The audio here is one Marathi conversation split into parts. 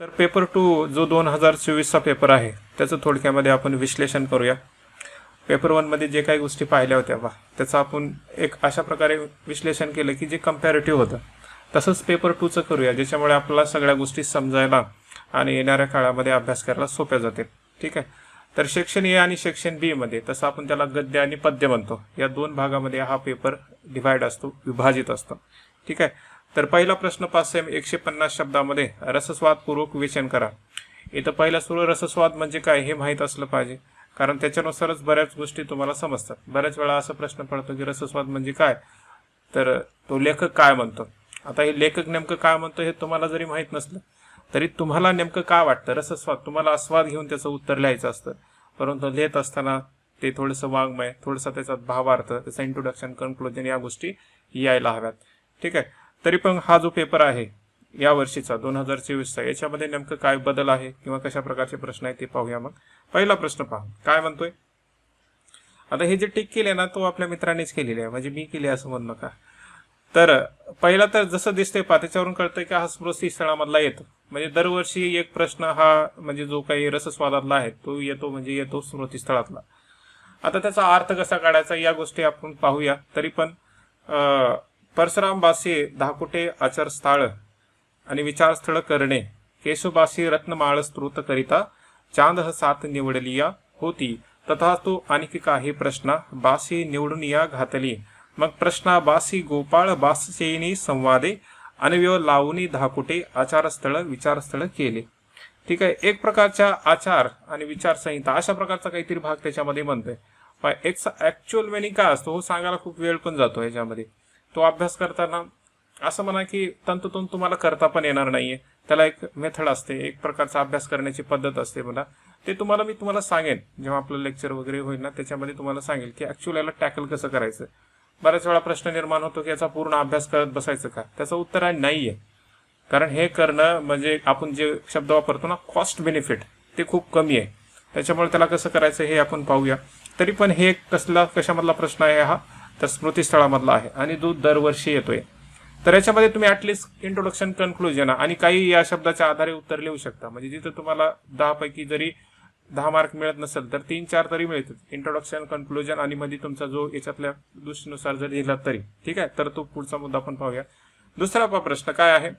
तर पेपर टू जो दोन हजार चोवीसचा पेपर आहे त्याचं थोडक्यामध्ये आपण विश्लेषण करूया. पेपर वनमध्ये जे काही गोष्टी पाहिल्या होत्या बा त्याचं आपण एक अशा प्रकारे विश्लेषण केलं की जे कम्पॅरेटिव्ह होतं. तसंच पेपर टूचं करूया ज्याच्यामुळे आपल्याला सगळ्या गोष्टी समजायला आणि येणाऱ्या काळामध्ये अभ्यास करायला सोप्या जातील. ठीक आहे? तर सेक्शन ए आणि सेक्शन बीमध्ये तसं आपण त्याला गद्य आणि पद्य म्हणतो. या दोन भागामध्ये हा पेपर डिव्हाइड असतो विभाजित असतो. ठीक आहे? तर पहिला प्रश्न पाच सेम एकशे पन्नास शब्दामध्ये रसस्वादपूर्वक विचन करा. इथं पहिला सुरू रसस्वाद म्हणजे काय हे माहीत असलं पाहिजे. कारण त्याच्यानुसारच बऱ्याच गोष्टी तुम्हाला समजतात. बऱ्याच वेळा असा प्रश्न पडतो की रसस्वाद म्हणजे काय? तर तो लेखक काय म्हणतो? आता हे लेखक नेमकं काय म्हणतो हे तुम्हाला जरी माहीत नसलं तरी तुम्हाला नेमकं काय वाटतं? रसस्वाद. तुम्हाला आस्वाद घेऊन त्याचं उत्तर लिहायचं असतं. परंतु लिहित असताना ते थोडंसं वाङ्मय थोडंसं त्याचा भावार्थ त्याचं इंट्रोडक्शन कन्क्लुजन या गोष्टी यायला हव्यात. ठीक आहे? तरी पण हा जो पेपर आहे या वर्षीचा दोन हजार चोवीसचा याच्यामध्ये नेमकं काय बदल आहे किंवा कशा प्रकारचे प्रश्न आहेत ते पाहूया मग. पहिला प्रश्न पहा काय म्हणतोय? आता हे जे टिक केले ना तो आपल्या मित्रांनीच केलेले आहे म्हणजे मी केले असं म्हणू नका. तर पहिला तर जसं दिसतंय पहा त्याच्यावरून कळतंय की हा स्मृती स्थळामधला येतो. म्हणजे दरवर्षी एक प्रश्न हा म्हणजे जो काही रसस्वादातला आहे तो येतो म्हणजे येतो स्मृती स्थळातला. आता त्याचा अर्थ कसा काढायचा या गोष्टी आपण पाहूया. तरी पण अं, परशुराम बासी धाकुटे आचरस्थाळ आणि विचारस्थळ करणे केशुबासी रत्नमाळ स्तुत करिता चांद सात निवडलिया होती. तथा तो आणखी काही प्रश्न. बासी निवडून या घातली. मग प्रश्ना बासी गोपाळ बाससेनी संवादे अनव्य लावणी धाकुटे आचारस्थळ विचारस्थळ केले. ठीक आहे एक प्रकारच्या आचार आणि विचारसंहिता अशा प्रकारचा काहीतरी भाग त्याच्यामध्ये म्हणतोय पण एक ऍक्च्युअल वेनी काय असतो हो सांगायला खूप वेळ पण जातो याच्यामध्ये तो अभ्यास करताना असं म्हणा की तंतोतंत तुम्हाला करता पण येणार नाहीये. त्याला एक मेथड असते एक प्रकारचा अभ्यास करण्याची पद्धत असते मला ते तुम्हाला मी तुम्हाला सांगेन. जेव्हा आपलं लेक्चर वगैरे होईल ना त्याच्यामध्ये तुम्हाला सांगेल की ऍक्च्युअल याला टॅकल कसं करायचं. बऱ्याच वेळा प्रश्न निर्माण होतो की याचा पूर्ण अभ्यास करत बसायचं का? त्याचं उत्तर आहे नाहीये. कारण हे करणं म्हणजे आपण जे शब्द वापरतो ना कॉस्ट बेनिफिट ते खूप कमी आहे. त्याच्यामुळे त्याला कसं करायचं हे आपण पाहूया. तरी पण हे कसला कशामधला प्रश्न आहे हा? तर स्मृतीस्थळामधला आहे. आणि जो दरवर्षी येतोय. तर याच्यामध्ये तुम्ही ॲटलिस्ट इंट्रोडक्शन कन्क्लुजन आणि काही या शब्दाच्या आधारे उत्तर लिहू शकता. म्हणजे जिथं तुम्हाला दहापैकी जरी दहा मार्क मिळत नसेल तर तीन चार तरी मिळतात इंट्रोडक्शन कन्क्लुजन आणि मध्ये तुमचा जो याच्यातल्या दृष्टीनुसार जर लिहिला तरी. ठीक आहे? तर तो पुढचा मुद्दा आपण पाहूया. दुसरा प- प्रश्न काय आहे?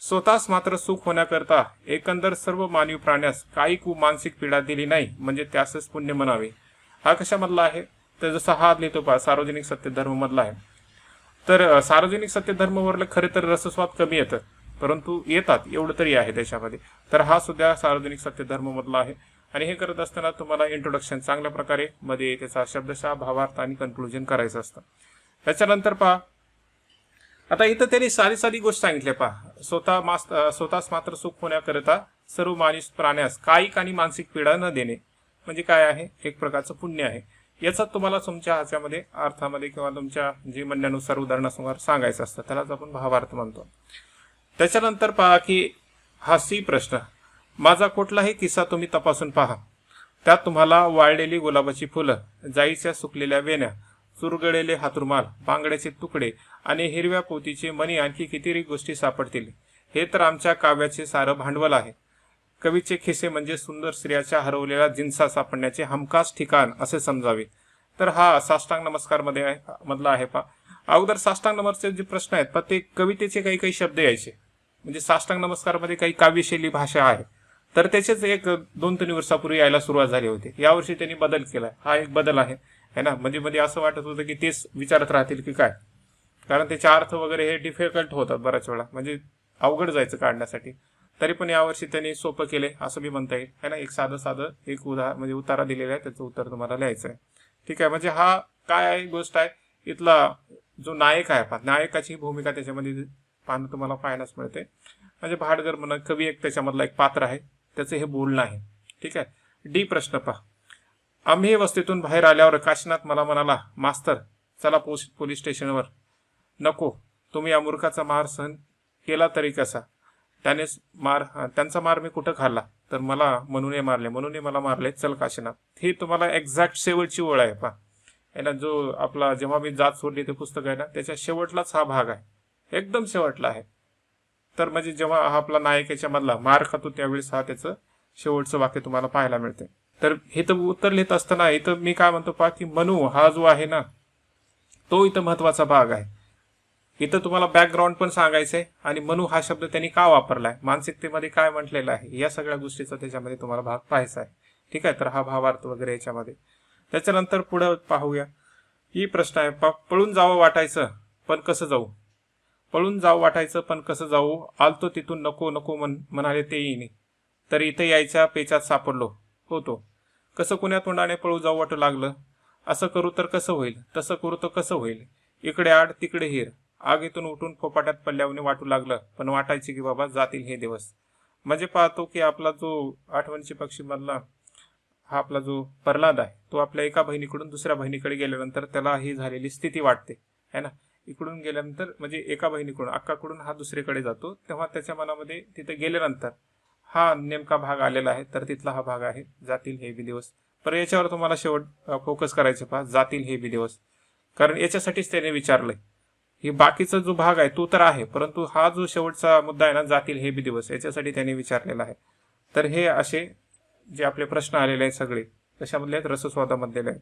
स्वतःच मात्र सुख होण्याकरता एकंदर सर्व मानवी प्राण्यास काही कु मानसिक पीडा दिली नाही. म्हणजे त्यासच पुण्य म्हणावे. हा कशामधला आहे? तर जसा हा लिहितो पहा सार्वजनिक सत्यधर्म मधला आहे. तर सार्वजनिक सत्यधर्मवरलं खरे तर रसस्वाद कमी येतं परंतु येतात एवढं तरी आहे त्याच्यामध्ये तर हा सुद्धा सार्वजनिक सत्यधर्म मधला आहे. आणि हे करत असताना तुम्हाला इंट्रोडक्शन चांगल्या प्रकारे मध्ये त्याचा शब्दशः भावार्थ आणि कन्क्लुजन करायचं असतं. त्याच्यानंतर पहा आता इथं त्यांनी साधी साधी गोष्ट सांगितली पहा. स्वतः मास स्वतःच मात्र सुख होण्याकरिता सर्व माणूस प्राण्यास कायिक आणि मानसिक पीडा न देणे म्हणजे काय आहे? एक प्रकारचं पुण्य आहे. याचा तुम्हाला तुमच्या ह्याच्यामध्ये अर्थामध्ये किंवा तुमच्या जी म्हणण्यानुसार उदाहरणासमोर सांगायचं असतं त्यालाच आपण भावार्थ म्हणतो. त्याच्यानंतर पहा की हा सी प्रश्न. माझा कुठलाही किस्सा तुम्ही तपासून पहा. त्यात तुम्हाला वाळलेली गुलाबाची फुलं जाईच्या सुकलेल्या वेण्या चुरगळलेले हातरुमाल बांगड्याचे तुकडे आणि हिरव्या पोतीचे मणी आणखी कितीतरी गोष्टी सापडतील हे तर आमच्या काव्याचे सारं भांडवल आहे. कवीचे खिसे म्हणजे सुंदर स्त्रियाच्या हरवलेल्या जिन्सा सापडण्याचे हमखास ठिकाण असे समजावे. तर हा साष्टांग नमस्कारमध्ये आहे मधला आहे पा अगोदर साष्टांग नमस्कारचे जे प्रश्न आहेत पण ते कवितेचे काही काही शब्द यायचे. म्हणजे साष्टांग नमस्कारमध्ये काही काव्यशैली भाषा आहे. तर त्याचेच एक दोन तीन वर्षापूर्वी यायला सुरुवात झाली होती. यावर्षी त्यांनी बदल केला हा एक बदल आहे. है ना? म्हणजे मध्ये असं वाटत होतं की तेच विचारत राहतील की काय? कारण त्याचे अर्थ वगैरे हे डिफिकल्ट होतात बऱ्याच वेळा. म्हणजे अवघड जायचं काढण्यासाठी. तरी पण यावर्षी त्यांनी सोपं केले असं मी म्हणता येईल. है ना? एक साधं साधं एक उदाहरण म्हणजे उतारा दिलेला आहे त्याचं उत्तर तुम्हाला लिहायचं आहे. ठीक आहे म्हणजे हा काय आहे गोष्ट आहे इथला जो नायक आहे पहा नायकाची भूमिका त्याच्यामध्ये पाहणं तुम्हाला पाहायलाच मिळते. म्हणजे भाडगर म्हणा कवी एक त्याच्यामधला एक पात्र आहे त्याचं हे बोलणं आहे. ठीक आहे? डी प्रश्न पहा. आम्ही वस्तीतून बाहेर आल्यावर काशीनाथ मला म्हणाला मास्तर चला पोस पोलीस स्टेशनवर. नको तुम्ही या मूर्खाचा मार सहन केला तरी कसा? त्यानेच मार त्यांचा मार मी कुठं खाल्ला? तर मला म्हणून मारले. म्हणून मला मारले चल काशीनाथ ही तुम्हाला एक्झॅक्ट शेवटची ओळ आहे पा याला ना जो आपला जेव्हा मी जात सोडली ते पुस्तक आहे ना त्याच्या शेवटलाच हा भाग आहे. एकदम शेवटला आहे. तर म्हणजे जेव्हा हा आपला नायक याच्यामधला मार खातो त्यावेळेस हा त्याचं शेवटचं वाक्य तुम्हाला पाहायला मिळते तर हे तर उत्तर लिहित असताना इथं मी काय म्हणतो पहा की मनू हा जो आहे ना तो इथं महत्त्वाचा भाग आहे. इथं तुम्हाला बॅकग्राऊंड पण सांगायचं आहे आणि मनू हा शब्द त्यांनी का वापरलाय? मानसिकतेमध्ये काय म्हटलेलं आहे? या सगळ्या गोष्टीचा त्याच्यामध्ये तुम्हाला भाग पाहायचा आहे. ठीक आहे? तर हा भावार्थ वगैरे याच्यामध्ये. त्याच्यानंतर पुढं पाहूया. ही प्रश्न आहे पा पळून जावं वाटायचं पण कसं जाऊ? पळून जावं वाटायचं पण कसं जाऊ? आलतो तिथून नको नको मन म्हणाले ते येईने तर इथे यायच्या पेचात सापडलो. होतो. कसं कुण्या तोंडाने पळू जाऊ वाटू लागलं? असं करू तर कसं होईल? तसं करू तर कसं होईल? इकडे आड तिकडे हिर. आगीतून उठून फोपाट्यात पल्ल्यावने वाटू लागलं पण वाटायचे की बाबा जातील हे दिवस. म्हणजे पाहतो की आपला जो आठवणची पक्षी मधला हा आपला जो प्रल्हाद आहे तो आपल्या एका बहिणीकडून दुसऱ्या बहिणीकडे गेल्यानंतर त्याला ही झालेली स्थिती वाटते है ना? इकडून गेल्यानंतर म्हणजे एका बहिणीकडून अक्काकडून हा दुसरीकडे जातो तेव्हा त्याच्या मनामध्ये तिथे गेल्यानंतर हा नेमका भाग आलेला आहे तर तिथला हा भाग आहे जातील हे बी दिवस. पर याच्यावर तुम्हाला शेवट फोकस करायचे पहा जातील हे बी दिवस. कारण याच्यासाठीच त्याने विचारलंय. ही बाकीचा जो भाग आहे तो तर आहे परंतु हा जो शेवटचा मुद्दा आहे ना जातील हे बी दिवस याच्यासाठी त्याने विचारलेला आहे. तर हे असे जे आपले प्रश्न आलेले आहेत सगळे कशामधले आहेत रसस्वादामधलेले आहेत.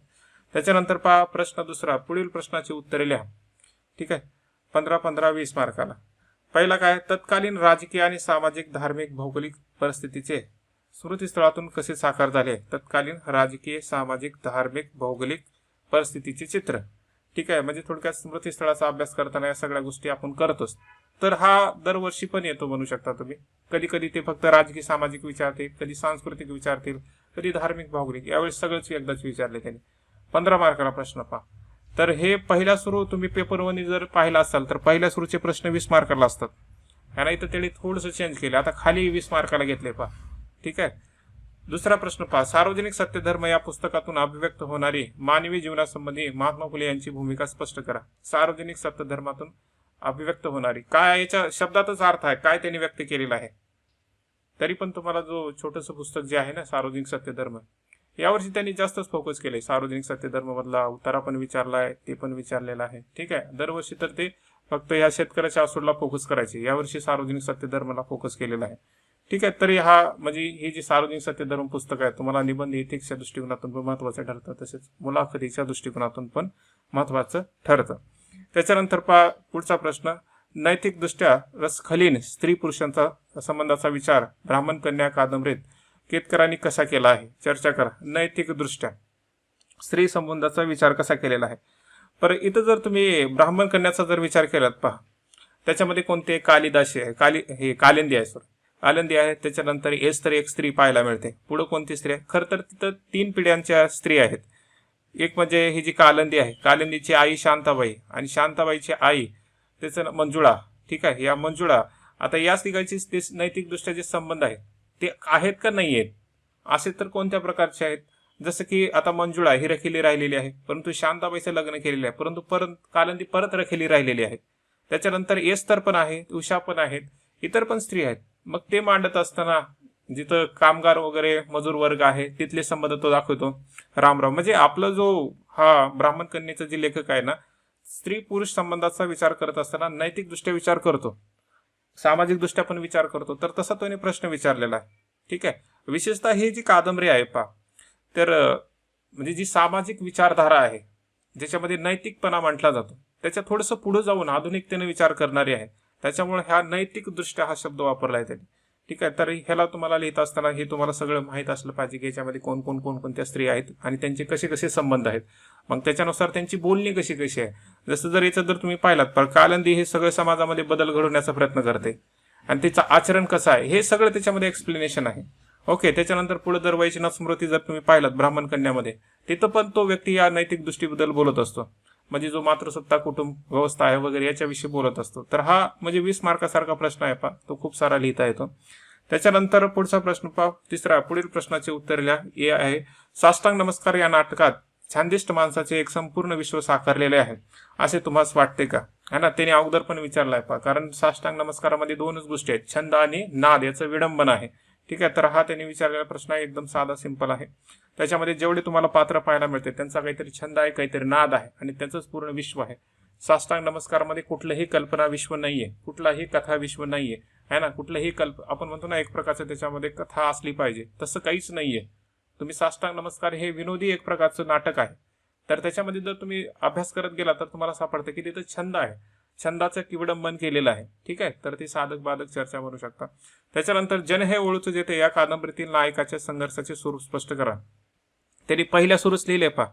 त्याच्यानंतर पहा प्रश्न दुसरा पुढील प्रश्नाची उत्तरे लिहा. ठीक आहे? पंधरा पंधरा वीस मार्काला. पहिला काय? तत्कालीन राजकीय आणि सामाजिक धार्मिक भौगोलिक परिस्थितीचे स्मृतीस्थळातून कसे साकार झाले? तत्कालीन राजकीय सामाजिक धार्मिक भौगोलिक परिस्थितीचे चित्र. ठीक आहे म्हणजे थोडक्यात स्मृतीस्थळाचा अभ्यास करताना या सगळ्या गोष्टी आपण करतोच. तर हा दरवर्षी पण येतो म्हणू शकता तुम्ही. कधी कधी ते फक्त राजकीय सामाजिक विचारतील कधी सांस्कृतिक विचारतील कधी धार्मिक भौगोलिक यावेळेस सगळंच एकदाच विचारले त्यांनी. पंधरा मार्काला प्रश्न पहा. तर हे पहिला सुरू तुम्ही पेपर वन जर पाहिला असाल तर पहिल्या सुरूचे प्रश्न वीस मार्काला असतात. आणि इथं त्याने थोडंसं चेंज केलं. आता खाली वीस मार्काला घेतले पहा. ठीक आहे? दुसरा प्रश्न पहा. सार्वजनिक सत्यधर्म या पुस्तकातून अभिव्यक्त होणारी मानवी जीवनासंबंधी महात्मा फुले यांची भूमिका स्पष्ट करा. सार्वजनिक सत्यधर्मातून अभिव्यक्त होणारी. काय याच्या शब्दातच अर्थ आहे. काय त्यांनी व्यक्त केलेला आहे? तरी पण तुम्हाला जो छोटस पुस्तक जे आहे ना सार्वजनिक सत्यधर्म यावर्षी त्यांनी जास्तच फोकस केले सार्वजनिक सत्यधर्म मधला उतारा पण विचारला आहे ते पण विचारलेला आहे. ठीक आहे? दरवर्षी तर ते फक्त या शेतकऱ्याच्या असूडला फोकस करायचे. यावर्षी सार्वजनिक सत्यधर्माला फोकस केलेला आहे. ठीक आहे तरी हा म्हणजे हे जे सार्वजनिक सत्यधर्म पुस्तक आहे तुम्हाला निबंध इथिक्सच्या दृष्टिकोनातून पण महत्वाचं ठरतं तसेच मुलाखतीच्या दृष्टिकोनातून पण महत्वाचं ठरतं. त्याच्यानंतर पा पुढचा प्रश्न नैतिकदृष्ट्या रसखलीन स्त्री पुरुषांचा संबंधाचा विचार ब्राह्मण कन्या कादंबरीत केतकरांनी कसा केला आहे? चर्चा करा. नैतिकदृष्ट्या स्त्री संबंधाचा विचार कसा केलेला आहे? पर इथं जर तुम्ही ब्राह्मण कन्याचा जर विचार केलात पहा त्याच्यामध्ये कोणते कालिदासी आहे? काली हे कालिंदी आहे सर आनंदी आहे. त्याच्यानंतर एस तर एक स्त्री पाहायला मिळते. पुढे कोणती स्त्री आहे? खरं तर तिथं तीन पिढ्यांच्या स्त्री आहेत. एक म्हणजे ही जी कालंदी आहे. कालंदीची आई शांताबाई आणि शांताबाईची आई त्याचं मंजुळा. ठीक आहे? या मंजुळा. आता या तिघांची ते नैतिकदृष्ट्या जे संबंध आहेत ते आहेत का नाही आहेत असे तर कोणत्या प्रकारचे आहेत? जसं की आता मंजुळा ही रखिली राहिलेली आहे. परंतु शांताबाईचं लग्न केलेले आहे. परंतु परत कालंदी परत रखिली राहिलेली आहे. त्याच्यानंतर एस्तर पण आहे उषा पण आहेत. इतर पण स्त्री आहेत. मग ते मांडत असताना जिथं कामगार वगैरे मजूर वर्ग आहे तिथले संबंध तो दाखवतो. रामराव म्हणजे आपला जो हा ब्राह्मण कन्येचा जे लेखक आहे ना स्त्री पुरुष संबंधाचा विचार करत असताना नैतिक दृष्ट्या विचार करतो. सामाजिक दृष्ट्या पण विचार करतो. तर तसा तो प्रश्न विचारलेला आहे. ठीक आहे? विशेषतः ही जी कादंबरी आहे पा तर म्हणजे जी सामाजिक विचारधारा आहे ज्याच्यामध्ये नैतिकपणा म्हटला जातो त्याच्या थोडंसं पुढे जाऊन आधुनिकतेने विचार करणारी आहे. त्याच्यामुळे ह्या नैतिकदृष्ट्या हा शब्द वापरला आहे त्यांनी. ठीक आहे तर ह्याला तुम्हाला लिहित असताना हे तुम्हाला सगळं माहीत असलं पाहिजे की याच्यामध्ये कोण कोण कोण कोणत्या स्त्री आहेत आणि त्यांचे कसे कसे संबंध आहेत. मग त्याच्यानुसार त्यांची बोलणी कशी कशी आहे. जसं जर याचं जर तुम्ही पाहिलात पण कालंदी हे सगळं समाजामध्ये बदल घडवण्याचा प्रयत्न करते. आणि त्याचं आचरण कसं आहे हे सगळं त्याच्यामध्ये एक्सप्लेनेशन आहे. ओके त्याच्यानंतर पुढे जर वैजनाथ स्मृती जर तुम्ही पाहिलात ब्राह्मण कन्यामध्ये तिथं पण तो व्यक्ती या नैतिक दृष्टीबद्दल बोलत असतो. म्हणजे जो मातृसत्ता कुटुंब व्यवस्था आहे वगैरे याच्याविषयी बोलत असतो. तर हा म्हणजे वीस मार्कासारखा प्रश्न आहे पा तो खूप सारा लिहिता येतो. त्याच्यानंतर पुढचा प्रश्न पा तिसरा पुढील प्रश्नाचे उत्तर लिहा. हे आहे साष्टांग नमस्कार या नाटकात छानदिष्ट माणसाचे एक संपूर्ण विश्व साकारलेले आहे. असे तुम्हाला वाटते का? है ना? त्याने अगोदर पण विचारलाय पा कारण साष्टांग नमस्कारामध्ये दोनच गोष्टी आहेत. छंद आणि नाद याचं विडंबन आहे. ठीक आहे तर हा त्यांनी विचारलेला प्रश्न आहे एकदम साधा सिंपल आहे. त्याच्यामध्ये जेवढे तुम्हाला पात्र पाहायला मिळते त्यांचा काहीतरी छंद आहे काहीतरी नाद आहे आणि त्यांचंच पूर्ण विश्व आहे. साष्टांग नमस्कारामध्ये कुठलंही कल्पना विश्व नाहीये कुठलाही कथा विश्व नाहीये आहे ना? कुठलंही कल्प आपण म्हणतो ना एक प्रकारचं त्याच्यामध्ये कथा असली पाहिजे तसं काहीच नाहीये. तुम्ही साष्टांग नमस्कार हे विनोदी एक प्रकारचं नाटक आहे. तर त्याच्यामध्ये जर तुम्ही अभ्यास करत गेला तर तुम्हाला सापडतं की तिथं छंद आहे. छंदाचं किवडंबन केलेलं आहे. ठीक आहे? तर ती साधक बाधक चर्चा करू शकता. त्याच्यानंतर जन हे ओळखू जेते या कादंबरीतील नायकाच्या संघर्षाचे स्वरूप स्पष्ट करा. त्यांनी पहिल्या सुरूच लिहिले पहा.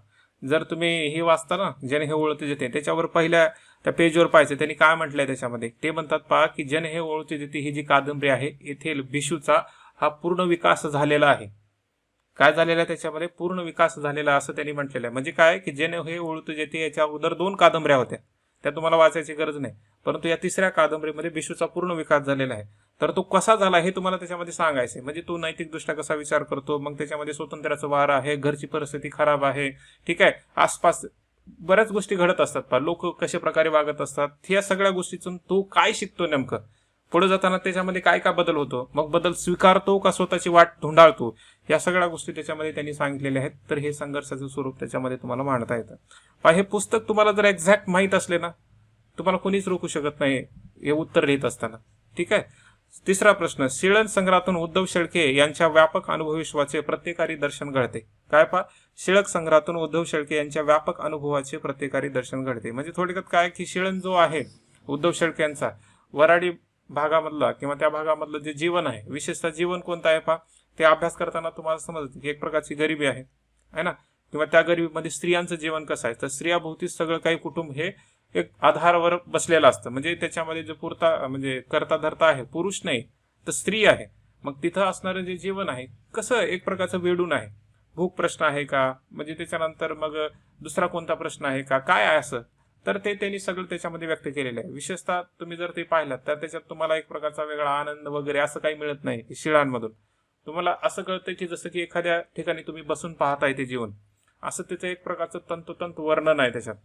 जर तुम्ही हे वाचता ना जन हे ओळखू जेते त्याच्यावर पहिल्या त्या पेजवर पाहायचं त्यांनी काय म्हटलंय त्याच्यामध्ये? ते म्हणतात पहा की जन हे ओळखते जेते ही जी कादंबरी आहे येथील भिशूचा हा पूर्ण विकास झालेला आहे. काय झालेलं आहे त्याच्यामध्ये? पूर्ण विकास झालेला असं त्यांनी म्हटलेलं आहे. म्हणजे काय? की जन हे ओळखू जेते याच्या अगोदर दोन कादंबऱ्या होत्या. त्या तुम्हाला वाचायची गरज नाही. परंतु या तिसऱ्या कादंबरीमध्ये बिशूचा पूर्ण विकास झालेला आहे. तर तो कसा झाला हे तुम्हाला त्याच्यामध्ये सांगायचे म्हणजे तो नैतिकदृष्ट्या कसा विचार करतो मग त्याच्यामध्ये स्वातंत्र्याचं वार आहे घरची परिस्थिती खराब आहे ठीक आहे आसपास बऱ्याच गोष्टी घडत असतात. पा लोक कशा प्रकारे वागत असतात ह्या सगळ्या गोष्टीतून तो काय शिकतो नेमकं? पुढे जाताना त्याच्यामध्ये काय काय बदल होतो? मग बदल स्वीकारतो का स्वतःची वाट धुंडाळतो? या सगळ्या गोष्टी त्याच्यामध्ये त्यांनी सांगितलेल्या आहेत. तर हे संघर्षाचं स्वरूप त्याच्यामध्ये तुम्हाला मांडता येतं. पहा हे पुस्तक तुम्हाला जर एक्झॅक्ट माहीत असले ना तुम्हाला कोणीच रोखू शकत नाही हे उत्तर लिहित असताना. ठीक आहे? तिसरा प्रश्न शिळण संग्रहातून उद्धव शेळके यांच्या व्यापक अनुभवविश्वाचे प्रत्येकारी दर्शन घडते. काय पा शिळक संग्रहातून उद्धव शेळके यांच्या व्यापक अनुभवाचे प्रत्येकारी दर्शन घडते. म्हणजे थोडक्यात काय की शिळण जो आहे उद्धव शेळके यांचा वराडी भागामधला किंवा त्या भागामधलं जे जीवन आहे विशेषतः जीवन कोणतं आहे पहा ते अभ्यास करताना तुम्हाला समजतं की एक प्रकारची गरिबी आहे है ना? किंवा त्या गरिबीमध्ये स्त्रियांचं जीवन कसं आहे? तर स्त्रियाभोवती सगळं काही कुटुंब हे एक आधारावर बसलेलं असतं. म्हणजे त्याच्यामध्ये जो पुरता म्हणजे करता धरता आहे पुरुष नाही तर स्त्री आहे. मग तिथं असणारं जे जीवन आहे कसं एक प्रकारचं वेडून आहे? भूक प्रश्न आहे का? म्हणजे त्याच्यानंतर मग दुसरा कोणता प्रश्न आहे का? काय आहे असं? तर ते त्यांनी सगळं त्याच्यामध्ये व्यक्त केलेलं आहे. विशेषतः तुम्ही जर ते पाहिलात तर त्याच्यात तुम्हाला एक प्रकारचा वेगळा आनंद वगैरे असं काही मिळत नाही शिळांमधून. तुम्हाला असं कळतं की जसं की एखाद्या ठिकाणी तुम्ही बसून पाहताय ते जीवन असं त्याचं एक प्रकारचं तंतोतंत वर्णन आहे त्याच्यात.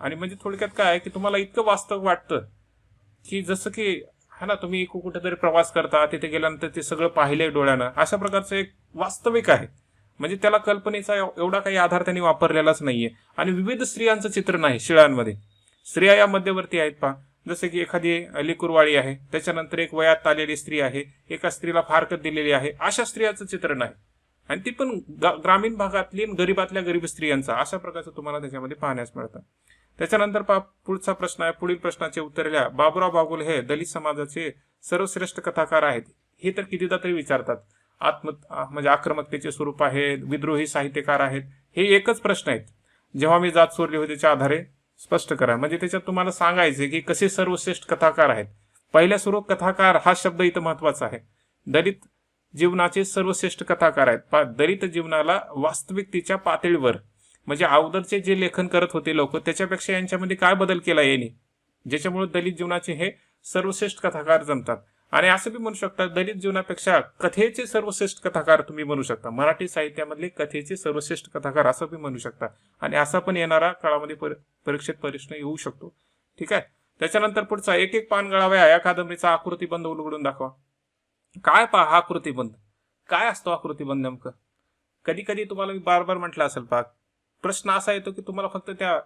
आणि म्हणजे थोडक्यात काय आहे की तुम्हाला इतकं वास्तव वाटतं की जसं की हा ना तुम्ही कुठेतरी प्रवास करता तिथे गेल्यानंतर ते सगळं पाहिलंय डोळ्यानं अशा प्रकारचं एक वास्तविक आहे. म्हणजे त्याला कल्पनेचा एवढा काही आधार त्यांनी वापरलेलाच नाहीये. आणि विविध स्त्रियांचं चित्रण आहे शिळांमध्ये. स्त्रिया या मध्यवर्ती आहेत पहा. जसे की एखादी लिकुरवाळी आहे त्याच्यानंतर एक वयात आलेली स्त्री आहे एका स्त्रीला फारकत दिलेली आहे अशा स्त्रियाचं चित्रण आहे आणि ती पण ग्रामीण भागातली गरीबातल्या गरीब स्त्रियांचा अशा प्रकारचं तुम्हाला त्याच्यामध्ये पाहण्यास मिळतं. त्याच्यानंतर पा पुढचा प्रश्न आहे पुढील प्रश्नाचे उत्तर लिहा. बाबुराव बागुल हे दलित समाजाचे सर्वश्रेष्ठ कथाकार आहेत. हे तर कितीदा तरी विचारतात. आत्म म्हणजे आक्रमकतेचे स्वरूप आहे विद्रोही साहित्यकार आहेत हे एकच प्रश्न आहेत. जेव्हा मी जात चोरली होती त्याच्या आधारे स्पष्ट करा. म्हणजे त्याच्यात तुम्हाला सांगायचे की कसे सर्वश्रेष्ठ कथाकार आहेत. पहिल्या स्वरूप कथाकार हा शब्द इथं महत्त्वाचा आहे. दलित जीवनाचे सर्वश्रेष्ठ कथाकार आहेत. दलित जीवनाला वास्तविकतेच्या पातळीवर म्हणजे अगोदरचे जे लेखन करत होते लोक त्याच्यापेक्षा यांच्यामध्ये काय बदल केला येणे ज्याच्यामुळे दलित जीवनाचे हे सर्वश्रेष्ठ कथाकार जमतात. आणि असं बी म्हणू शकता दलित जीवनापेक्षा कथेचे सर्वश्रेष्ठ कथाकार तुम्ही म्हणू शकता. मराठी साहित्यामधले कथेचे सर्वश्रेष्ठ कथाकार असं बी म्हणू शकता. आणि असा पण येणारा काळामध्ये परीक्षेत प्रश्न येऊ शकतो. ठीक आहे? त्याच्यानंतर पुढचा एक एक पान गळाव्या या कादंबरीचा आकृतीबंध उलगडून दाखवा. काय पहा हा आकृतीबंध काय असतो आकृतीबंध नेमकं? कधी कधी तुम्हाला मी बार बार म्हटलं असेल पहा प्रश्न असा येतो की तुम्हाला फक्त त्या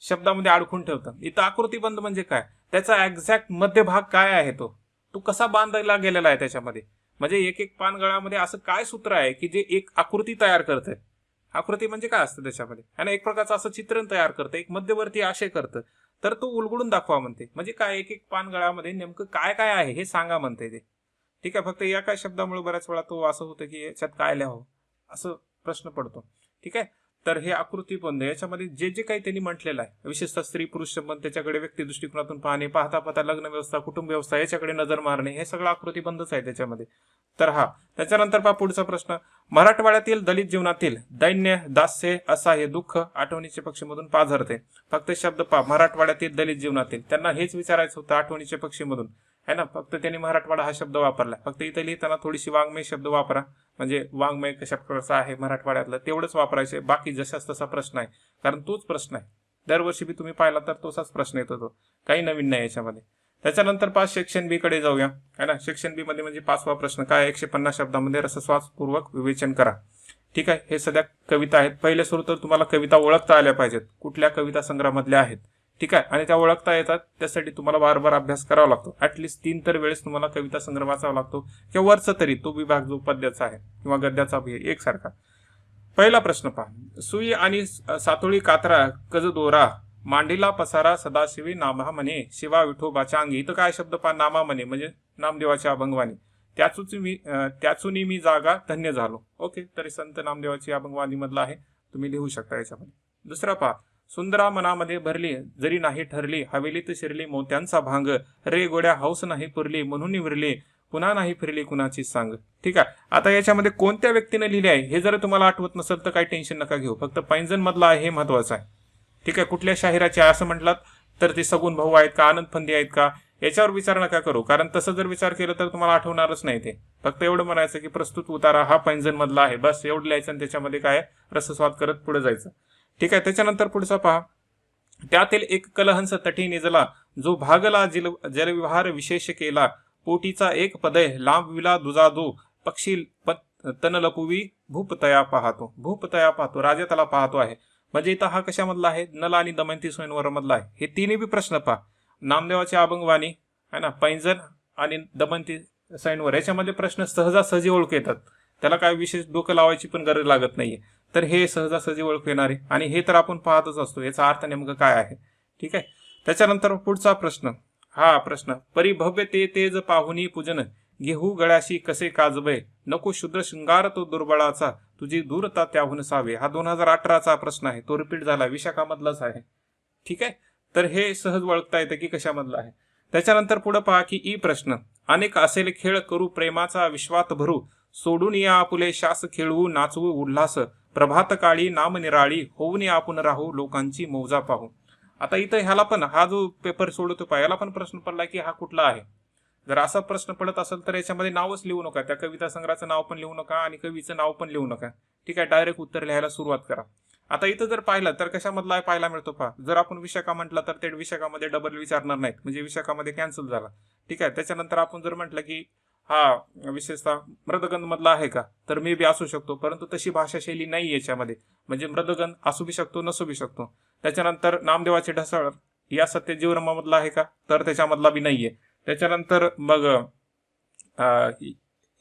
शब्दामध्ये अडकून ठेवतं इथं आकृतीबंध म्हणजे काय? त्याचा एक्झॅक्ट मध्यभाग काय आहे तो? तो कसा बांधला गेलेला आहे त्याच्यामध्ये? म्हणजे एक एक पानगळामध्ये असं काय सूत्र आहे की जे एक आकृती तयार करत आकृती म्हणजे काय असतं त्याच्यामध्ये? आणि एक प्रकारचं असं चित्रण तयार करतं एक मध्यवर्ती आशय करतं तर तो उलगडून दाखवा म्हणते. म्हणजे काय एक एक पानगळामध्ये नेमकं काय काय आहे हे सांगा म्हणते ते. ठीक आहे फक्त या काय शब्दामुळे बऱ्याच वेळा तो असं होतं की याच्यात काय लिहावं? असं प्रश्न पडतो. ठीक आहे? तर हे आकृतीबंध याच्यामध्ये जे जे काही त्यांनी म्हटलेलं आहे विशेषतः स्त्री पुरुष संबंध त्याच्याकडे व्यक्ती दृष्टिकोनातून पाहणे पाहता पाहता लग्न व्यवस्था कुटुंब व्यवस्था याच्याकडे नजर मारणे हे सगळं आकृतीबंधच आहे त्याच्यामध्ये. तर हा त्याच्यानंतर पहा पुढचा प्रश्न. मराठवाड्यातील दलित जीवनातील दैन्य दास्य असा हे दुःख आठवणीचे पक्षीमधून पाझरते. फक्त शब्द पा मराठवाड्यातील दलित जीवनातील त्यांना हेच विचारायचं होतं आठवणीचे पक्षीमधून. है ना? फक्त त्यांनी मराठवाडा हा शब्द वापरला. फक्त इथं लिहिताना थोडीशी वाङ्मय शब्द वापरा. म्हणजे वाङ्मय कशा प्रकारचा आहे मराठवाड्यातलं तेवढंच वापरायचे. बाकी जशाच तसा प्रश्न आहे. कारण तोच प्रश्न आहे. दरवर्षी बी तुम्ही पाहिला तर तोसाच प्रश्न येतो तो. काही नवीन नाही याच्यामध्ये. त्याच्यानंतर पाच सेक्शन बी कडे जाऊया. है ना? सेक्शन बी मध्ये म्हणजे पाचवा प्रश्न काय? एकशे पन्नास शब्दामध्ये रसस्वासपूर्वक विवेचन करा. ठीक आहे? हे सध्या कविता आहेत. पहिले सुरू तर तुम्हाला कविता ओळखता आल्या पाहिजेत. कुठल्या कविता संग्रहामधल्या आहेत? ठीक आहे? आणि त्या ओळखता येतात. त्यासाठी तुम्हाला बार बार अभ्यास करावा लागतो. ऍटलिस्ट तीन तर वेळेस तुम्हाला कविता संग्रह वाचावा लागतो. किंवा वरचा तरी तो विभाग जो पद्याचा आहे किंवा गद्याचा बी एकसारखा. पहिला प्रश्न पहा. सुई आणि सातोळी कातरा कज दोरा मांडीला पसारा सदाशिवी नामा म्हणे शिवा विठोबाच्या अंगी. इथं काय शब्द पहा? नामा म्हणे म्हणजे नामदेवाच्या अभंगवाणी. त्याचूच मी त्याचूनही मी जागा धन्य झालो. ओके? तरी संत नामदेवाची अभंगवाणी मधला आहे. तुम्ही लिहू शकता याच्यामध्ये. दुसरा पहा. सुंदरा मनामध्ये भरली जरी नाही ठरली हवेलीत शिरली मोत्यांचा भांग रे गोड्या हौस नाही पुरली म्हणून निवरली पुन्हा नाही फिरली कुणाची सांग. ठीक आहे आता याच्यामध्ये कोणत्या व्यक्तीने लिहिले आहे हे जर तुम्हाला आठवत नसेल तर काही टेन्शन नका घेऊ फक्त पैंजण मधला आहे हे महत्वाचं आहे. ठीक आहे कुठल्या शाहिराचे आहे असं म्हटलात तर ते सगुण भाऊ आहेत का आनंद फंदी आहेत का याच्यावर विचार नका करू कारण तसं जर विचार केला तर तुम्हाला आठवणारच नाही ते. फक्त एवढं म्हणायचं की प्रस्तुत उतारा हा पैंजण मधला आहे बस एवढं लिहायचं आणि त्याच्यामध्ये काय रसस्वाद करत पुढे जायचं. ठीक आहे त्याच्यानंतर पुढचा पहा. त्यातील एक कलहंस तटी निजला जो भागला जिल जलविहार विशेष केला. पोटीचा एक पदय लांब विला दुजा दो पक्षी प- तन लपुवी पाहतो. भूपतया पाहतो राजा त्याला पाहतो आहे. म्हणजे इथं हा कशामधला आहे? नल आणि दमयंती स्वयंवर मधला आहे. हे तिन्ही बी प्रश्न पहा. नामदेवाची अभंगवाणी आहे ना? पैंजण आणि दमयंती सैनवर याच्यामध्ये प्रश्न सहजासहजी ओळख येतात. त्याला काय विशेष डोकं लावायची पण गरज लागत नाहीये. तर हे सहजासहजी ओळख येणार आहे. आणि हे तर आपण पाहतच असतो. याचा अर्थ नेमकं काय आहे? ठीक आहे? त्याच्यानंतर पुढचा प्रश्न. हा प्रश्न. परिभव्य ते तेज पाहुनी पूजन. घेहू गळ्याशी कसे काजबे नको शुद्र शृंगार तो दुर्बळाचा. तुझी दूरता त्याहून सावे. हा दोन हजार अठराचा प्रश्न आहे. तो रिपीट झाला. विशाखामधलाच आहे. ठीक आहे? तर हे सहज ओळखता येतं की कशामधलं आहे? त्याच्यानंतर पुढे पहा की ई प्रश्न. अनेक असेल खेळ करू प्रेमाचा विश्वात भरू. सोडून या आपुले शास खेळवू नाचवू उल्हास प्रभातकाळी नामनिराळी होऊन या आपण राहू लोकांची मौजा पाहू. आता इथं ह्याला पण हा जो पेपर सोडतो पहा याला पण प्रश्न पडला की हा कुठला आहे? जर असा प्रश्न पडत असेल तर याच्यामध्ये नावच लिहू नका. त्या कविता संग्रहाचं नाव पण लिहू नका आणि कवीचं नाव पण लिहू नका. ठीक आहे डायरेक्ट उत्तर लिहायला सुरुवात करा. आता इथं जर पाहिलं तर कशामधला आहे पाहायला मिळतो पहा. जर आपण विशाखा म्हटलं तर ते विशाखामध्ये डबल विचारणार नाहीत. म्हणजे विशाखामध्ये कॅन्सल झाला. ठीक आहे त्याच्यानंतर आपण जर म्हटलं की हा विशेषतः मृदगंध मधला आहे का? तर मे बी असू शकतो. परंतु तशी भाषाशैली नाही याच्यामध्ये. म्हणजे मृदगंध असू बी शकतो नसू बी शकतो. त्याच्यानंतर नामदेवाचे ढसाळ या सत्यजीवरमामधला आहे का? तर त्याच्यामधला बी नाहीये. त्याच्यानंतर मग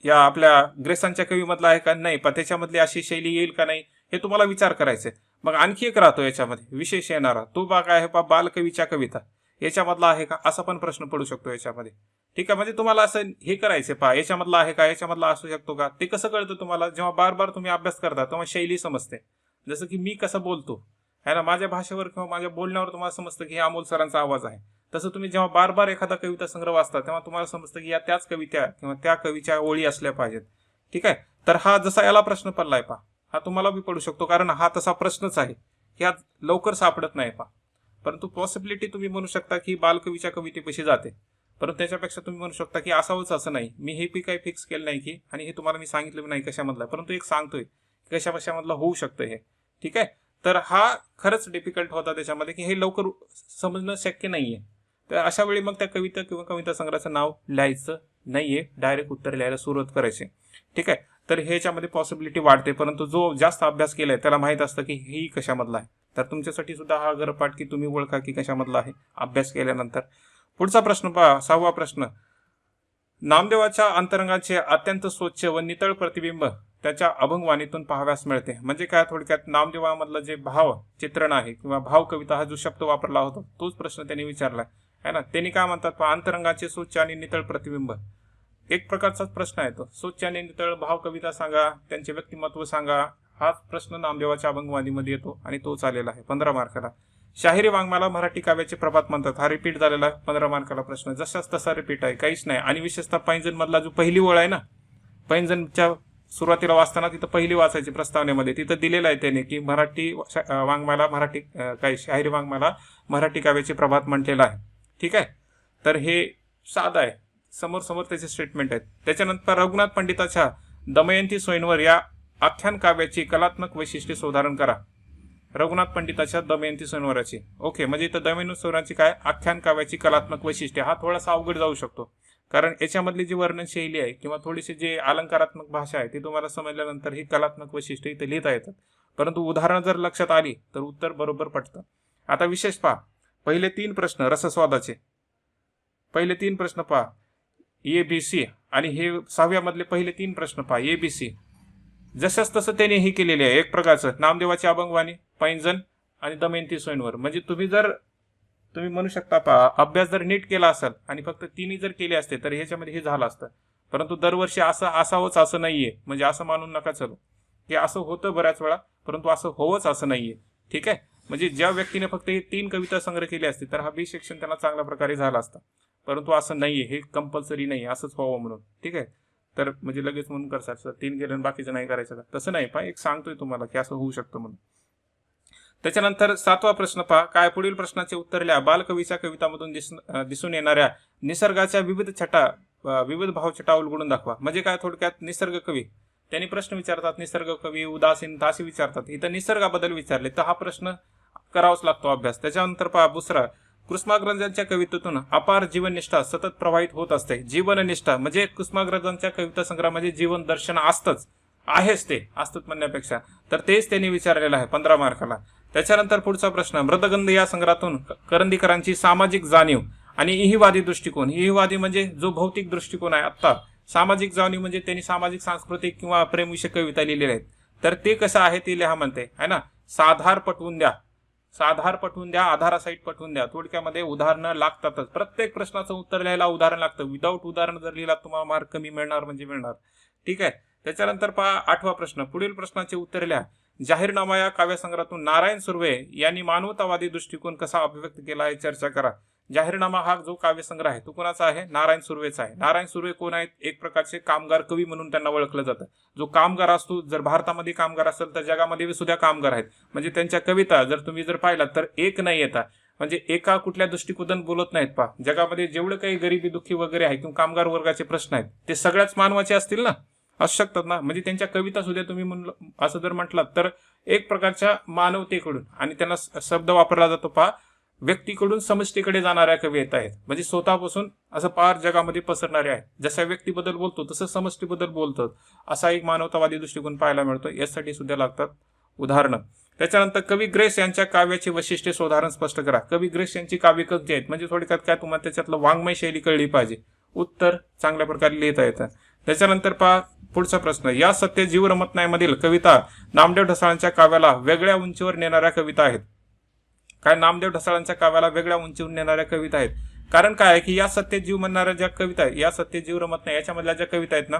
या आपल्या ग्रेसांच्या कवीमधला आहे का? नाही. पण त्याच्यामधली अशी शैली येईल का नाही हे तुम्हाला विचार करायचे मग आणखी एक राहतो याच्यामध्ये. विशेष येणारा. तो भाग आहे पा बालकवीच्या कविता. याच्यामधला आहे का? असा पण प्रश्न पडू शकतो याच्यामध्ये. ठीक आहे म्हणजे तुम्हाला असं हे करायचं पहा याच्यामधला आहे का याच्यामधला असू शकतो का? ते कसं कळतं तुम्हाला? जेव्हा बार बार तुम्ही अभ्यास करता तेव्हा शैली समजते. जसं की मी कसं बोलतो है ना माझ्या भाषेवर किंवा माझ्या बोलण्यावर तुम्हाला समजतं की हे अमोल सरांचा आवाज आहे. तसं तुम्ही जेव्हा बार बार एखादा कविता संग्रह वाचता तेव्हा तुम्हाला समजतं की या त्याच कविता किंवा त्या कवीच्या ओळी असल्या पाहिजेत. ठीक आहे? तर हा जसा याला प्रश्न पडलाय पहा हा तुम्हाला बी पडू शकतो कारण हा तसा प्रश्नच आहे. की लवकर सापडत नाही पहा. परंतु पॉसिबिलिटी तुम्ही म्हणू शकता की बालकवीच्या कवितेपाशी जाते. परंतु त्याच्यापेक्षा तुम्ही म्हणू शकता की असावंच असं नाही. मी हे बी काही फिक्स केलं नाही की आणि हे तुम्हाला मी सांगितलं नाही कशामधलं. आहे. परंतु एक सांगतोय की कशा कशामधलं होऊ शकतं हे. ठीक आहे? तर हा खरंच डिफिकल्ट होता त्याच्यामध्ये की हे लवकर समजणं शक्य नाहीये. तर अशा वेळी मग त्या कविता किंवा कविता संग्रहाचं नाव लिहायचं नाहीये. डायरेक्ट उत्तर लिहायला सुरुवात करायची. ठीक आहे? तर ह्याच्यामध्ये पॉसिबिलिटी वाढते. परंतु जो जास्त अभ्यास केलाय त्याला माहीत असतं की ही कशामधला आहे. तर तुमच्यासाठी सुद्धा हा गरपाठ की तुम्ही ओळखा की कशामधला आहे अभ्यास केल्यानंतर. पुढचा प्रश्न पहा सहावा प्रश्न. नामदेवाच्या अंतरंगाचे अत्यंत स्वच्छ व नितळ प्रतिबिंब त्याच्या अभंगवाणीतून पाहाव्यास मिळते. म्हणजे काय? थोडक्यात नामदेवामधलं जे भाव चित्रण आहे किंवा भाव कविता हा जो शब्द वापरला होता तोच प्रश्न त्यांनी विचारला आहे ना? त्यांनी काय म्हणतात पहा, अंतरंगाचे स्वच्छ आणि नितळ प्रतिबिंब. एक प्रकारचाच प्रश्न आहे तो. स्वच्छ आणि नितळ भाव कविता सांगा त्यांचे व्यक्तिमत्व सांगा हाच प्रश्न नामदेवाच्या अभंगवाणीमध्ये येतो आणि तोच आलेला आहे. पंधरा मार्काला. शाहिरी वाङ्माला मराठी काव्याचे प्रभात म्हणतात हा रिपीट झालेला आहे पंधरा मार्काला प्रश्न. जसाच तसा रिपीट आहे. काहीच नाही. आणि विशेषतः पैंजण मधला जो पहिली ओळ आहे ना पैंजणच्या सुरुवातीला वाचताना तिथं पहिली वाचायची प्रस्तावनेमध्ये तिथं दिलेलं आहे त्याने की मराठी वाङ्मयाला मराठी काही काय शाहिरी वाङ्मयाला मराठी काव्याचे प्रभात म्हटलेलं आहे. ठीक आहे? तर हे साधं आहे. समोर समोर त्याचे स्टेटमेंट आहेत. त्याच्यानंतर रघुनाथ पंडिताच्या दमयंती स्वयंवर या आख्यान काव्याची कलात्मक वैशिष्ट्ये सुधारण करा. रघुनाथ पंडिताच्या दमयंती स्वयंवराची ओके म्हणजे इथं दमयंती स्वराची काय? आख्यान काव्याची कलात्मक वैशिष्ट्य. हा थोडासा अवघड जाऊ शकतो. कारण याच्यामधली जी वर्णन शैली आहे किंवा थोडीशी जे अलंकारात्मक भाषा आहे ती तुम्हाला समजल्यानंतर ही कलात्मक वैशिष्ट्य इथे लिहिता येतात. परंतु उदाहरणं जर लक्षात आली तर उत्तर बरोबर पडतं आता विशेष पहा. पहिले तीन प्रश्न रसस्वादाचे. पहिले तीन प्रश्न पहा. ए बी सी आणि हे सहाव्यामधले पहिले तीन प्रश्न पहा. ए बी सी जसंच तसं त्याने हे केलेले आहे. एक प्रकारचं नामदेवाची अभंगवाणी पैंजन आणि दमयंती स्वयंवर म्हणजे तुम्ही जर तुम्ही म्हणू शकता पा अभ्यास जर नीट केला असेल आणि फक्त तिन्ही जर केले असते तर ह्याच्यामध्ये हे झालं असतं. परंतु दरवर्षी असं असावंच असं नाहीये. म्हणजे असं मानून नका चलो. की असं होतं बऱ्याच वेळा परंतु असं होवंच असं नाहीये. ठीक आहे? म्हणजे ज्या व्यक्तीने फक्त हे तीन कविता संग्रह केले असते तर हा बी सेक्शन त्यांना चांगल्या प्रकारे झाला असता. परंतु असं नाहीये. हे कंपल्सरी नाही असंच व्हावं म्हणून. ठीक आहे? तर म्हणजे लगेच म्हणून करतात. सर तीन गेलं बाकीचं नाही करायचं का? तसं नाही. पहा एक सांगतोय तुम्हाला की असं होऊ शकतं म्हणून. त्याच्यानंतर सातवा प्रश्न पहा. काय पुढील प्रश्नाचे उत्तर लिहा. बालकवीच्या कवितामधून दिस दिसून येणाऱ्या निसर्गाच्या विविध छटा विविध भावछटा उलगडून दाखवा. म्हणजे काय थोडक्यात? निसर्ग कवी. त्यांनी प्रश्न विचारतात निसर्ग कवी उदासीनता असे विचारतात. इथं निसर्गाबद्दल विचारले. तर हा प्रश्न करावाच लागतो अभ्यास. त्याच्यानंतर पहा दुसरा. कुसुमाग्रजांच्या कवितेतून अपार जीवननिष्ठा सतत प्रवाहित होत असते. जीवननिष्ठा म्हणजे कुसुमाग्रजांच्या कविता संग्रहामध्ये जीवन दर्शन असतंच. आहेच ते असतात म्हणण्यापेक्षा. तर तेच त्यांनी विचारलेलं आहे पंधरा मार्काला. त्याच्यानंतर पुढचा प्रश्न मृदगंध या संग्रहातून करंदीकरांची सामाजिक जाणीव आणि इहिवादी दृष्टिकोन. इहिवादी म्हणजे जो भौतिक दृष्टिकोन आहे आत्ता. सामाजिक जाणीव म्हणजे त्यांनी सामाजिक सांस्कृतिक किंवा प्रेमविषयक कविता लिहिलेल्या आहेत. तर ते कसं आहे ते लिहा म्हणते है ना? साधार पटवून द्या. साधार पठवून द्या आधारासाईट पठवून द्या. थोडक्यामध्ये उदाहरणं लागतातच. प्रत्येक प्रश्नाचं उत्तर लिहायला उदाहरण लागतं. विदाऊट उदाहरण जर लिहिला तुम्हाला मार्क कमी मिळणार म्हणजे मिळणार. ठीक आहे? त्याच्यानंतर पहा आठवा प्रश्न. पुढील प्रश्नाचे उत्तर लिहा. जाहीरनामा या काव्यसंग्रहातून नारायण सुर्वे यांनी मानवतावादी दृष्टिकोन कसा अभिव्यक्त केला आहे चर्चा करा. जाहीरनामा हा जो काव्यसंग्रह आहे तो कोणाचा आहे? नारायण सुर्वेचा आहे. नारायण सुर्वे कोण आहेत? एक प्रकारचे कामगार कवी म्हणून त्यांना ओळखलं जातं. जो कामगार असतो जर भारतामध्ये कामगार असेल तर जगामध्ये सुद्धा कामगार आहेत. म्हणजे त्यांच्या कविता जर तुम्ही जर पाहिलात तर एक नाही येता. म्हणजे एका कुठल्या दृष्टिकोन बोलत नाहीत पा जगामध्ये जेवढं काही गरिबी दुःखी वगैरे आहे किंवा कामगार वर्गाचे प्रश्न आहेत ते सगळ्याच मानवाचे असतील ना? असू शकतात ना? म्हणजे त्यांच्या कविता सुद्धा तुम्ही म्हणलं असं जर म्हटलात तर एक प्रकारच्या मानवतेकडून आणि त्यांना शब्द वापरला जातो पहा. व्यक्तीकडून समष्टीकडे जाणाऱ्या कविता आहेत. म्हणजे स्वतःपासून असं पार जगामध्ये पसरणारे आहेत. जशा व्यक्तीबद्दल बोलतो तसं समष्टीबद्दल बोलतात. असा एक मानवतावादी दृष्टिकोन पाहायला मिळतो. यासाठी सुद्धा लागतात उदाहरणं. त्याच्यानंतर कवी ग्रेस यांच्या काव्याची वैशिष्ट्ये उदाहरण स्पष्ट करा. कवी ग्रेस यांची काव्य कधी आहेत? म्हणजे थोडक्यात काय तुम्हाला त्याच्यातलं वाङ्मय शैली कळली पाहिजे. उत्तर चांगल्या प्रकारे लिहिता येतं. त्याच्यानंतर पहा पुढचा प्रश्न. या सत्य जीव रमत नाही मधील कविता नामदेव ढसाळांच्या काव्याला वेगळ्या उंचीवर नेणाऱ्या कविता आहेत. काय नामदेव ढसाळांच्या काव्याला वेगळ्या उंचीवर नेणाऱ्या कविता आहेत. कारण काय आहे की या सत्य जीव म्हणणाऱ्या ज्या कविता आहेत या सत्य जीव रमत नाही याच्यामधल्या ज्या कविता आहेत ना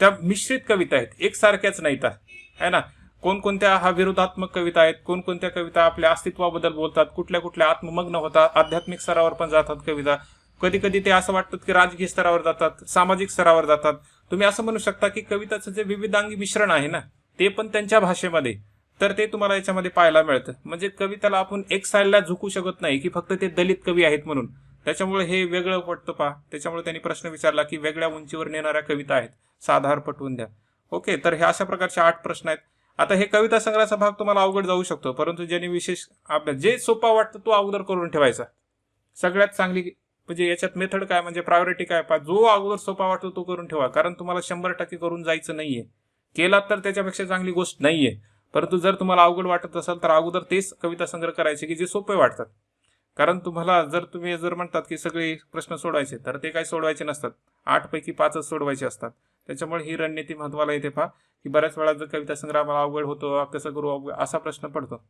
त्या मिश्रित कविता आहेत. एकसारख्याच नाहीत आहे ना? कोणकोणत्या हा विरोधात्मक कविता आहेत कोणकोणत्या कविता आपल्या अस्तित्वाबद्दल बोलतात कुठल्या कुठल्या आत्ममग्न होतात आध्यात्मिक स्तरावर पण जातात कविता. कधी कधी ते असं वाटतं की राजकीय स्तरावर जातात सामाजिक स्तरावर जातात. तुम्ही असं म्हणू शकता की कविताचं जे विविधांगी मिश्रण आहे ना ते पण त्यांच्या भाषेमध्ये. तर ते तुम्हाला याच्यामध्ये पाहायला मिळतं. म्हणजे कविताला आपण एक साईडला झुकू शकत नाही की फक्त ते दलित कवी आहेत म्हणून. त्याच्यामुळे हे वेगळं वाटतं पहा. त्याच्यामुळे त्यांनी प्रश्न विचारला की वेगळ्या उंचीवर नेणाऱ्या कविता आहेत. साधार पटवून द्या. ओके तर हे अशा प्रकारचे आठ प्रश्न आहेत. आता हे कविता संग्रहाचा भाग तुम्हाला अवघड जाऊ शकतो परंतु ज्यांनी विशेष अभ्यास जे सोपा वाटतं तो अगोदर करून ठेवायचा. सगळ्यात चांगली म्हणजे याच्यात मेथड काय म्हणजे प्रायोरिटी काय पहा. जो अगोदर सोपा वाटतो तो करून ठेवा कारण तुम्हाला शंभर टक्के करून जायचं नाहीये. केलात तर त्याच्यापेक्षा चांगली गोष्ट नाहीये. परंतु जर तुम्हाला अवघड वाटत असेल तर अगोदर तेच कविता संग्रह करायचे की जे सोपे वाटतात. कारण तुम्हाला जर तुम्ही जर म्हणतात की सगळे प्रश्न सोडवायचे तर ते काही सोडवायचे नसतात. आठपैकी पाचच सोडवायचे असतात. त्याच्यामुळे ही रणनीती महत्वाला येते पहा की बऱ्याच वेळा जर कविता संग्रह आम्हाला अवघड होतो कसं करू अवघड असा प्रश्न पडतो.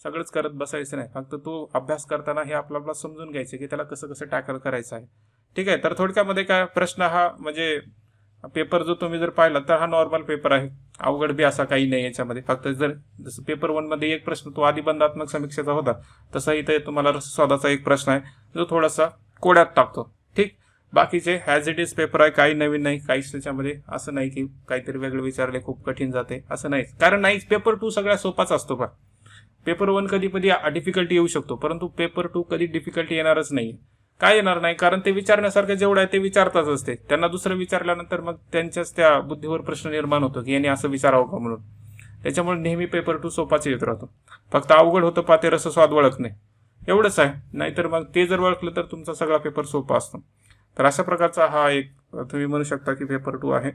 सगळंच करत बसायचं नाही. फक्त तो अभ्यास करताना हे आपला आपला समजून घ्यायचं की त्याला कसं कसं टॅकल करायचं आहे. ठीक आहे तर थोडक्यामध्ये काय प्रश्न हा म्हणजे पेपर जो तुम्ही जर पाहिला तर हा नॉर्मल पेपर आहे. अवघड बी असा काही नाही याच्यामध्ये. फक्त जर जसं पेपर वनमध्ये एक प्रश्न तो आदिबंधात्मक समीक्षेचा होता. तसा इथे तुम्हाला रसस्वादाचा एक प्रश्न आहे जो थोडासा कोड्यात टाकतो. ठीक? बाकीचे हॅज इट इज पेपर आहे काही नवीन नाही काहीच त्याच्यामध्ये असं नाही की काहीतरी वेगळं विचारले खूप कठीण जाते असं नाही कारण नाहीच पेपर टू सगळ्या सोपाच असतो का पेपर वन कधी कधी डिफिकल्टी येऊ शकतो परंतु पेपर टू कधी डिफिकल्टी येणारच नाही काय येणार नाही कारण ते विचारण्यासारखं जेवढं आहे ते विचारताच असते. त्यांना दुसरं विचारल्यानंतर मग त्यांच्याच त्या बुद्धीवर प्रश्न निर्माण होतो की यांनी असं विचारावं का म्हणून. त्याच्यामुळे नेहमी पेपर टू सोपाच येत राहतो. फक्त अवघड होतं पाते रस स्वाद ओळखणे एवढंच आहे. नाहीतर मग ते जर ओळखलं तर तुमचा सगळा पेपर सोपा असतो. तर अशा प्रकारचा हा एक तुम्ही म्हणू शकता की पेपर टू आहे.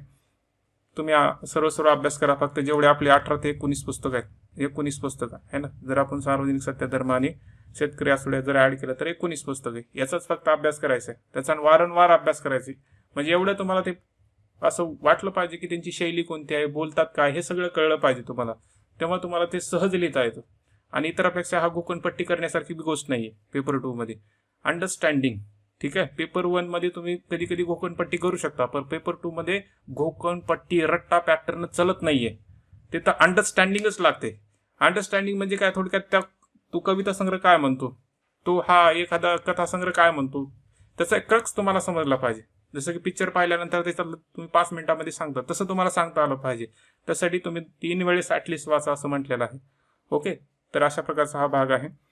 तुम्ही सर्व सर्व अभ्यास करा फक्त जेवढे आपले अठरा ते एकोणीस पुस्तक आहेत. एकोणीस पुस्तक आहे ना? जर आपण सार्वजनिक सत्याधर्म आणि शेतकरी असुड्या जर ऍड केलं तर एकोणीस पुस्तक. आहे याचाच फक्त अभ्यास करायचा आहे. त्याचा वारंवार अभ्यास करायचा म्हणजे एवढं तुम्हाला ते असं वाटलं पाहिजे की त्यांची शैली कोणती आहे बोलतात काय हे सगळं कळलं पाहिजे तुम्हाला. तेव्हा तुम्हाला ते सहज लिहिता येतं. आणि इतरापेक्षा हा गोकणपट्टी करण्यासारखी बी गोष्ट नाही आहे पेपर टूमध्ये अंडरस्टँडिंग ठीक आहे? पेपर वनमध्ये तुम्ही कधी कधी घोकणपट्टी करू शकता पण पेपर टू मध्ये घोकणपट्टी रट्टा पॅटर्न चलत नाहीये. ते तर अंडरस्टँडिंगच लागते. अंडरस्टँडिंग म्हणजे काय? थोडक्यात त्या तू कविता संग्रह काय म्हणतो? तो हा एखादा कथासंग्रह काय म्हणतो? त्याचा क्रक्स तुम्हाला समजला पाहिजे. जसं की पिक्चर पाहिल्यानंतर त्याच्यात तुम्ही पाच मिनिटामध्ये सांगता तसं तुम्हाला सांगता आलं पाहिजे. त्यासाठी तुम्ही तीन वेळेस ॲटलिस्ट वाचा असं म्हटलेलं आहे. ओके तर अशा प्रकारचा हा भाग आहे.